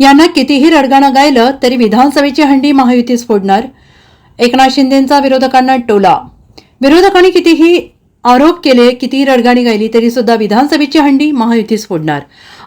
यांना कितीही रडगाणं गायलं तरी विधानसभेची हंडी महायुतीच फोडणार. एकनाथ शिंदेंचा विरोधकांना टोला. विरोधकांनी कितीही आरोप केले कितीही रडगाणी गायली तरी सुद्धा विधानसभेची हंडी महायुतीच फोडणार.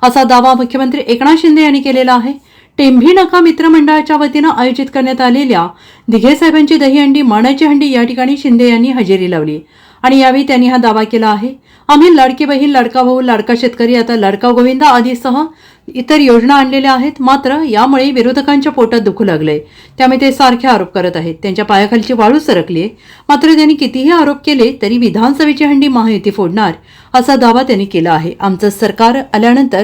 असा दावा मुख्यमंत्री एकनाथ शिंदे यांनी केलेला आहे. टेंभी नका मित्रमंडळाच्या वतीनं आयोजित करण्यात आलेल्या दिघे साहेबांची दहीहंडी मानाची हंडी या ठिकाणी शिंदे यांनी हजेरी लावली. आणि यावेळी त्यांनी हा दावा केला आहे. आम्ही लाडकी बहीण लाडका भाऊ लाडका शेतकरी आता लाडका गोविंदा आदीसह इतर योजना आणलेल्या आहेत मात्र यामुळे विरोधकांच्या पोटात दुखू लागलंय त्यामुळे ते सारखे आरोप करत आहेत. त्यांच्या पायाखालची वाळू सरकली. आहे मात्र त्यांनी कितीही आरोप केले तरी विधानसभेची हंडी महायुती फोडणार असा दावा त्यांनी केला आहे. आमचं सरकार आल्यानंतर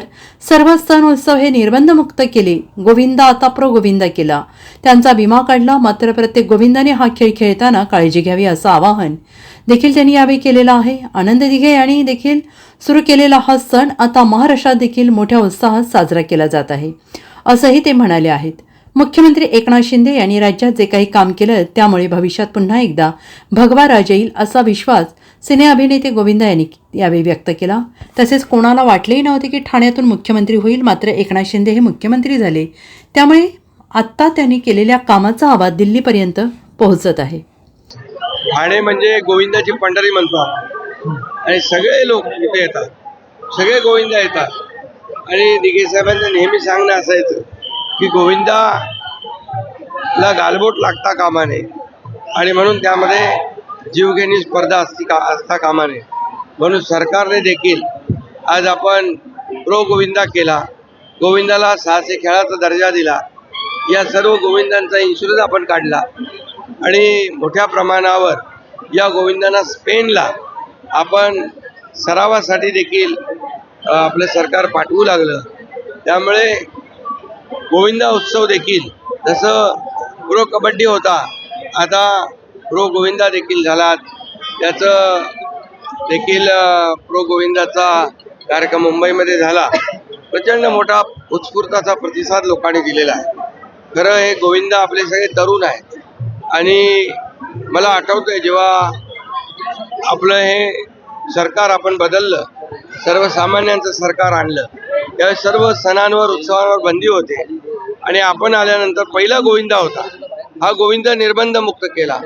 सर्व सण उत्सव हे निर्बंधमुक्त केले. गोविंदा आता प्रो गोविंदा केला. त्यांचा विमा काढला मात्र प्रत्येक गोविंदाने हा खेळ खेळताना काळजी घ्यावी असं आवाहन देखील त्यांनी यावेळी केलेलं आहे. आनंद दिघे यांनी देखील सुरू केलेला हा सण आता महाराष्ट्रात देखील मोठ्या उत्साहात साजरा केला जात आहे. असंही ते म्हणाले आहेत. मुख्यमंत्री एकनाथ शिंदे यांनी राज्यात जे काही काम केलं त्यामुळे भविष्यात पुन्हा एकदा भगवा राज येईल असा विश्वास सिने अभिनेते गोविंदा यांनी यावेळी व्यक्त केला. तसेच कोणाला वाटलेही नव्हते की ठाण्यातून मुख्यमंत्री होईल मात्र एकनाथ शिंदे हे मुख्यमंत्री झाले. त्यामुळे आत्ता त्यांनी केलेल्या कामाचा आवाज दिल्लीपर्यंत पोहोचत आहे. ठाणे म्हणजे गोविंदाची पंढरी म्हणतो आणि सगळे लोक तिथे येतात. सगळे गोविंदा येतात. आणि दिघे साहेबांचं नेहमी सांगणं असायचं की गोविंदा ला गालबोट लागता कामाने. आणि म्हणून त्यामध्ये जीवघेणी स्पर्धा असती का असता कामाने. म्हणून सरकारने देखील आज आपण प्रो गोविंदा केला. गोविंदाला साहसी खेळाचा दर्जा दिला. या सर्व गोविंदांचा इन्शुरन्स आपण काढला. आणि मोठ्या प्रमाणावर या गोविंदांना स्पेनला आपण सरावासाठी देखील आपलं सरकार पाठवू लागलं. त्यामुळे गोविंदा उत्सव देखील जसं प्रो कबड्डी होता आता प्रो गोविंदा देखील झाला त्याचं देखील प्रो गोविंदाचा कार्यक्रम मुंबईमध्ये झाला. प्रचंड मोठा उत्स्फूर्ताचा प्रतिसाद लोकांनी दिलेला आहे. खरं हे गोविंदा आपले सगळे तरुण आहेत. आणि मला आठवतं आहे जेव्हा आपलं हे सरकार आपण बदललं सर्वसामान्यांचं सरकार आणलं त्यावेळेस सर्व सणांवर उत्सवांवर बंदी होते. आणि आपण आल्यानंतर पहिला गोविंदा होता. हा गोविंद निर्बंध मुक्त केला.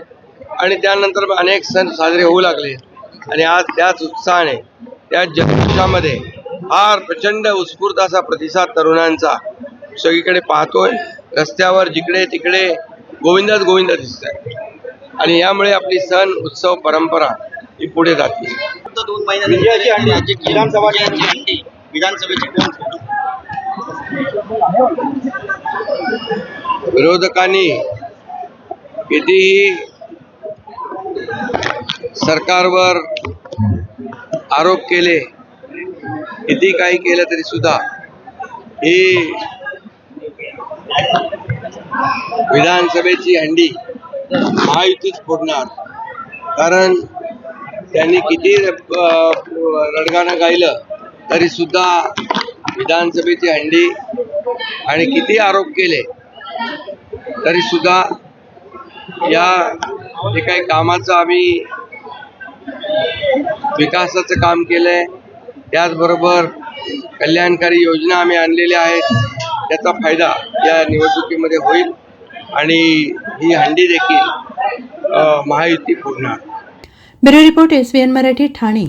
आणि त्यानंतर अनेक सण साजरे होऊ लागले. आणि आज त्याच उत्साहाने त्याच जल्लोषामध्ये फार प्रचंड उत्स्फूर्त असा प्रतिसाद तरुणांचा सगळीकडे पाहतोय. रस्त्यावर जिकडे तिकडे गोविंदाच गोविंद दिसत आहे आणि यामुळे आपली सण उत्सव परंपरा ही पुढे जाते दोन विधानसभा विधानसभेची फोडणार? विरोधकांनी कितीही सरकारवर आरोप केले किती काही केलं तरी सुद्धा ही विधानसभेची हंडी महायुतीच फोडणार कारण त्यांनी किती रडगाणं गायलं तरी सुद्धा विधानसभेची हंडी आणि किती आरोप केले तरी सुद्धा या जे काही कामाचं आम्ही विकासाचं काम केलंय त्याचबरोबर कल्याणकारी योजना आम्ही आणलेल्या आहेत त्याचा फायदा या निवडणुकीमध्ये होईल आणि ही हंडी देखील महायुती पूर्ण bureau report S N Marathi Thane.